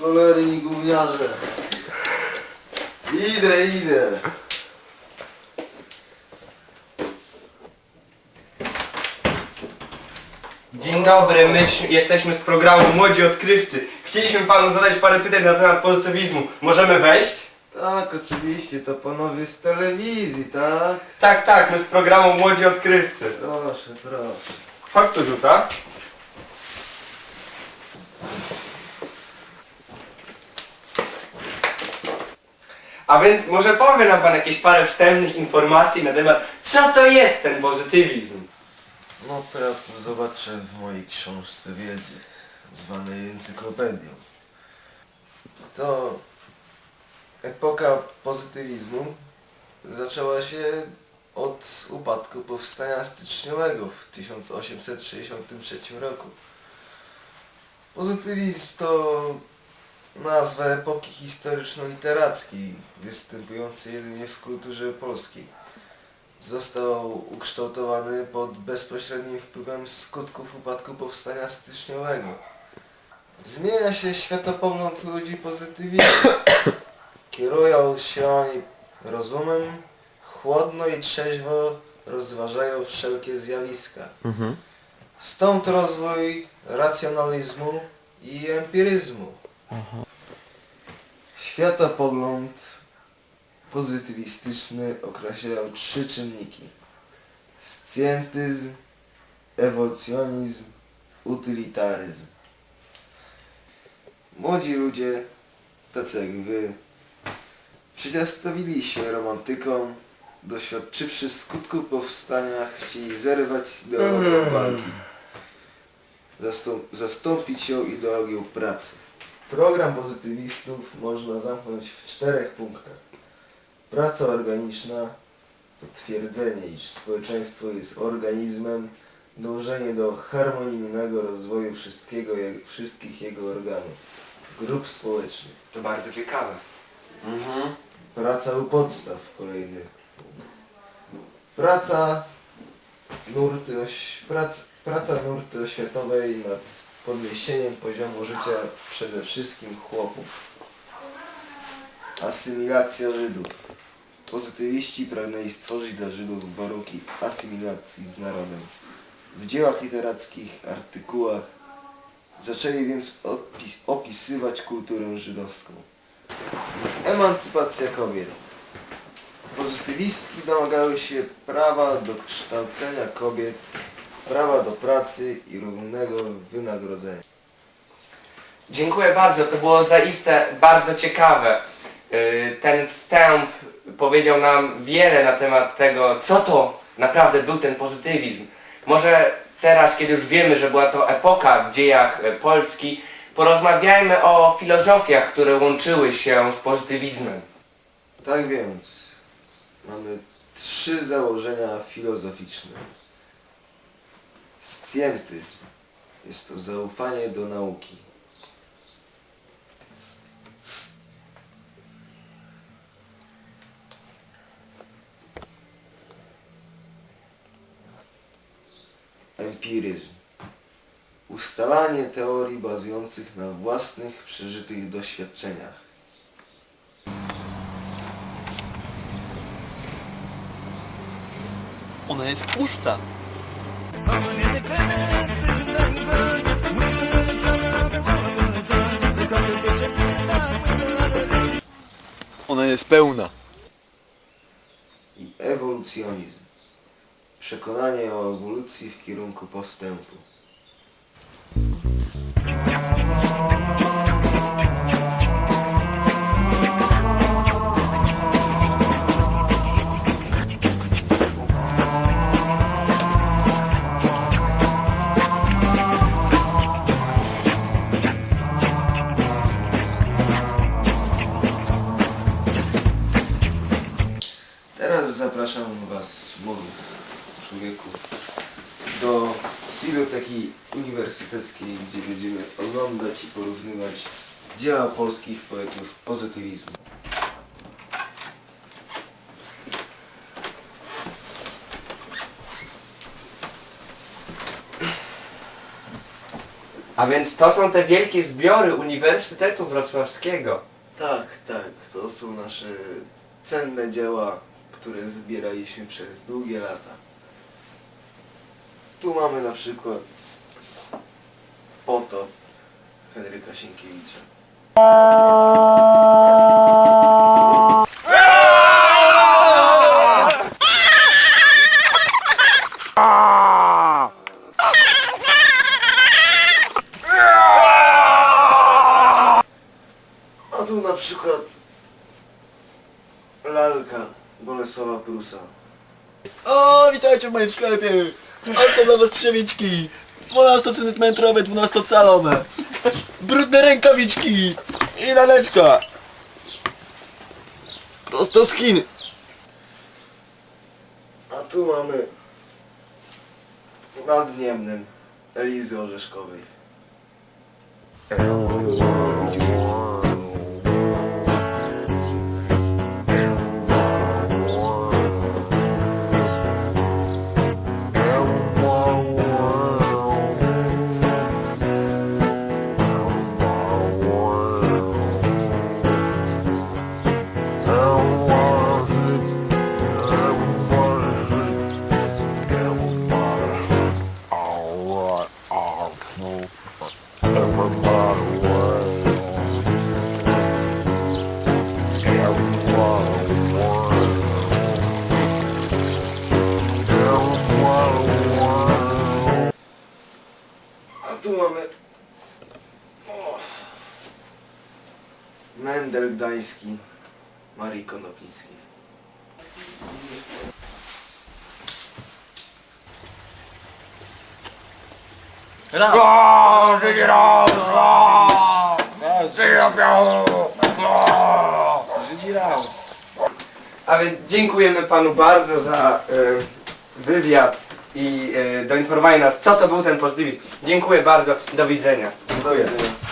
cholerni gówniarze. Idę, idę. Dzień dobry, my ś- jesteśmy z programu Młodzi Odkrywcy. Chcieliśmy panu zadać parę pytań na temat pozytywizmu. Możemy wejść? Tak, oczywiście, to panowie z telewizji, tak? Tak, tak, my z programu Młodzi Odkrywcy. Proszę, proszę. Chodź tu, Żuta. A więc może powie nam pan jakieś parę wstępnych informacji na temat, co to jest ten pozytywizm? No tu zobaczę w mojej książce wiedzy, zwanej encyklopedią. To epoka pozytywizmu zaczęła się od upadku powstania styczniowego w 1863 roku. Pozytywizm to nazwa epoki historyczno-literackiej, występującej jedynie w kulturze polskiej został ukształtowany pod bezpośrednim wpływem skutków upadku powstania styczniowego. Zmienia się światopogląd ludzi pozytywistów. Kierują się oni rozumem, chłodno i trzeźwo rozważają wszelkie zjawiska. Stąd rozwój racjonalizmu i empiryzmu. Światopogląd pozytywistyczny określał trzy czynniki. Scjentyzm, ewolucjonizm, utylitaryzm. Młodzi ludzie, tacy jak wy, przeciwstawili się romantykom, doświadczywszy skutków powstania, chcieli zerwać z ideologią walki, zastąp- zastąpić ją ideologią pracy. Program pozytywistów można zamknąć w czterech punktach. Praca organiczna, potwierdzenie, iż społeczeństwo jest organizmem, dążenie do harmonijnego rozwoju wszystkiego, jak, wszystkich jego organów, grup społecznych. To bardzo ciekawe. Praca u podstaw, kolejny punkt. Praca nurty, oś, prac, praca nurty oświatowej nad podniesieniem poziomu życia przede wszystkim chłopów. Asymilacja Żydów. Pozytywiści pragnęli stworzyć dla Żydów warunki asymilacji z narodem. W dziełach literackich, artykułach zaczęli więc opis, opisywać kulturę żydowską. Emancypacja kobiet. Pozytywistki domagały się prawa do kształcenia kobiet, prawa do pracy i równego wynagrodzenia. Dziękuję bardzo, to było zaiste bardzo ciekawe. Yy, Ten wstęp powiedział nam wiele na temat tego, co to naprawdę był ten pozytywizm. Może teraz, kiedy już wiemy, że była to epoka w dziejach e, Polski, porozmawiajmy o filozofiach, które łączyły się z pozytywizmem. Tak więc mamy trzy założenia filozoficzne. Scjentyzm jest to zaufanie do nauki. Empiryzm. Ustalanie teorii bazujących na własnych przeżytych doświadczeniach. Ona jest pusta. Ona jest pełna. i ewolucjonizm. Przekonanie o ewolucji w kierunku postępu. Teraz zapraszam Was, młodych człowieków, do biblioteki uniwersyteckiej, gdzie będziemy oglądać i porównywać dzieła polskich poetów pozytywizmu. A więc to są te wielkie zbiory Uniwersytetu Wrocławskiego. Tak, tak, to są nasze cenne dzieła, które zbieraliśmy przez długie lata. Tu mamy na przykład oto Henryka Sienkiewicza. A tu na przykład lalka Bolesława Prusa. O, witajcie w moim sklepie. A są dla was trzewiczki. 12 cm, 12-calowe. Brudne rękawiczki. I laleczka. Prosto z Chin. A tu mamy nad Niemnem Elizy Orzeszkowej. Mendel Gdański Marii Konopnickiej. Raz. Żydzi Raus. A więc dziękujemy panu bardzo za e, wywiad i e, doinformowanie nas, co to był ten pozytywizm. Dziękuję bardzo, do widzenia. Do widzenia.